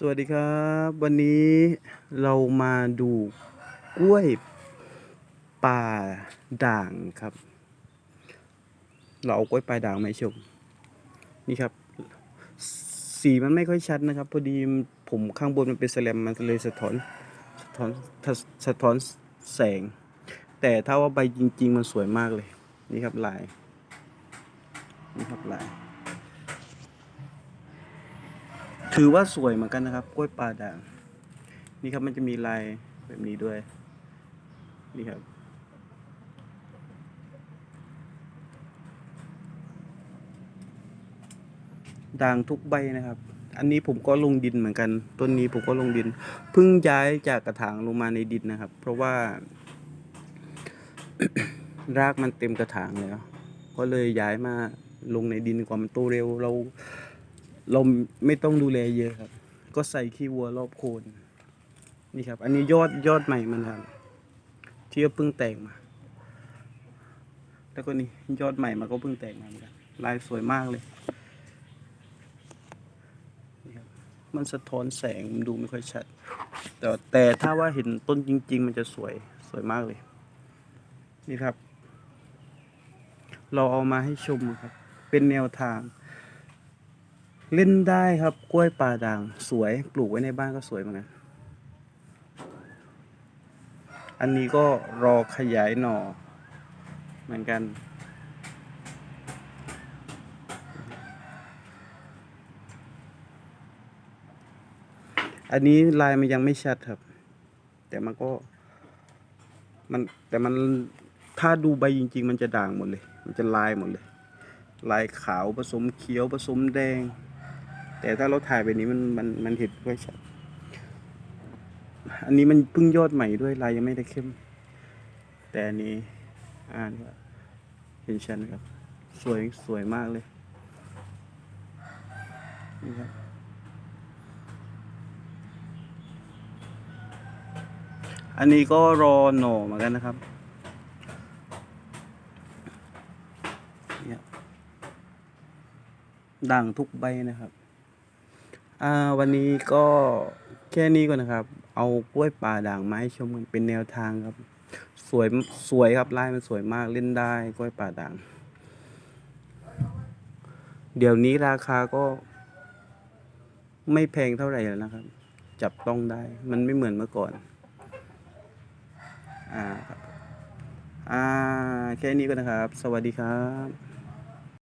สวัสดีครับ วันนี้เรามาดูกล้วยป่าด่างครับ เราเอากล้วยป่าด่างมาให้ชม นี่ครับ สีมันไม่ค่อยชัดนะครับ พอดีผมข้างบนมันเป็นแสลมมันเลยสะท้อนสะท้อนสะสะท้อนแสง แต่ถ้าว่าใบจริง ๆ มันสวยมากเลย นี่ครับลาย นี่ครับลาย ถือว่าสวยเหมือนกันนะครับ กล้วยป่าด่าง นี่ครับมันจะมีลายแบบนี้ด้วย นี่ครับ ด่างทุกใบนะครับ อันนี้ผมก็ลงดินเหมือนกัน ต้นนี้ผมก็ลงดิน เพิ่งย้ายจากกระถางลงมาในดินนะครับ เพราะว่า รากมันเต็มกระถางแล้ว ก็เลยย้ายมาลงในดินกว่ามันโตเร็วเรา เราไม่ต้องดูแลเยอะครับ ก็ใส่ขี้วัวรอบโคนนี่ครับ อันนี้ยอดยอดใหม่มันครับที่เพิ่งแตกมา แล้วก็นี่ยอดใหม่มันก็เพิ่งแตกมาเหมือนกันลายสวยมากเลยนี่ครับมันสะท้อนแสงมันดูไม่ค่อยชัด แต่แต่ถ้าว่าเห็นต้นจริง ๆ มันจะสวยสวยมากเลย นี่ครับ เราเอามาให้ชมครับ เป็นแนวทาง เล่นได้ครับกล้วยป่าด่างสวยปลูกไว้ในบ้านก็สวยเหมือนกันอันนี้ก็รอขยายหน่อ เหมือนกัน อันนี้ลายมันยังไม่ชัดครับ แต่มันก็มันแต่มันถ้าดูใบจริง ๆ มันจะด่างหมดเลย มันจะลายหมดเลย ลายขาวผสมเขียวผสมแดง แต่ถ้าเราถ่ายไปนี้มันมันมันเห็นไม่ชัดอันนี้มันเพิ่งยอดใหม่ด้วยลายยังไม่ได้เข้ม แต่อันนี้อ่านว่าเห็นชัดนครับ สวยสวยมากเลยนี่ครับอันนี้ก็รอหน่อเหมือนกันนะครับเนี่ยด่างทุกใบนะครับ อ่าวันนี้ก็แค่นี้ก่อนนะครับ เอากล้วยป่าด่างมาให้ชมกันเป็นแนวทางครับ สวยสวยครับลายมันสวยมากเล่นได้กล้วยป่าด่าง เดี๋ยวนี้ราคาก็ ไม่แพงเท่าไหร่แล้วนะครับ จับต้องได้มันไม่เหมือนเมื่อก่อน อ่าครับ อ่าแค่นี้ก็นะครับ สวัสดีครับ